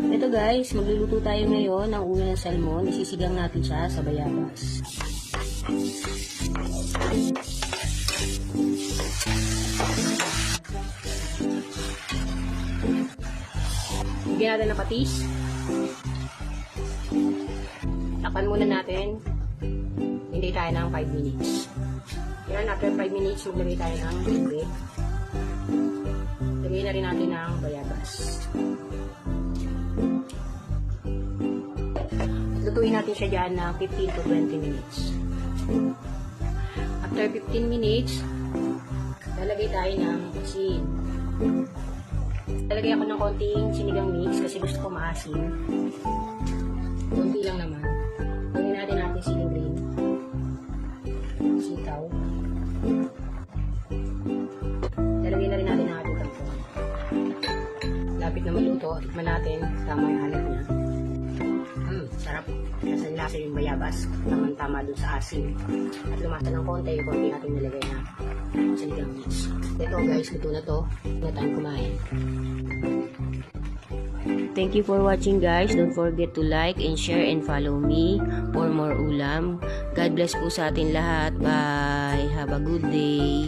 Ito guys, magluluto tayo ngayon ng ulo ng salmon. Isisigang natin siya sa bayabas. Bigyan natin ng patis. Takpan muna natin. Hindi tayo ng 5 minutes. Yan, after 5 minutes, maglagay tayo ng tubig. Lagay na rin natin ng bayabas. Lutuin natin siya dyan ng 15 to 20 minutes. After 15 minutes, lalagay tayo ng asin. Lalagay ako ng konting sinigang mix kasi gusto ko maasim. Konti lang naman. Lagyan natin natin siling green. Sitaw. Lalagay na rin natin ang ating kangkong. Lapit na maluto. Tikman natin. Tama yung hanap niya. Lasa yung bayabas. Tamang-tama dun sa asin. At lumasa ng konti yung konti natin nilagay na sinigang mix. Ito guys, luto na to. Na tayo kumain. Thank you for watching guys. Don't forget to like and share and follow me for more ulam. God bless po sa atin lahat. Bye. Have a good day.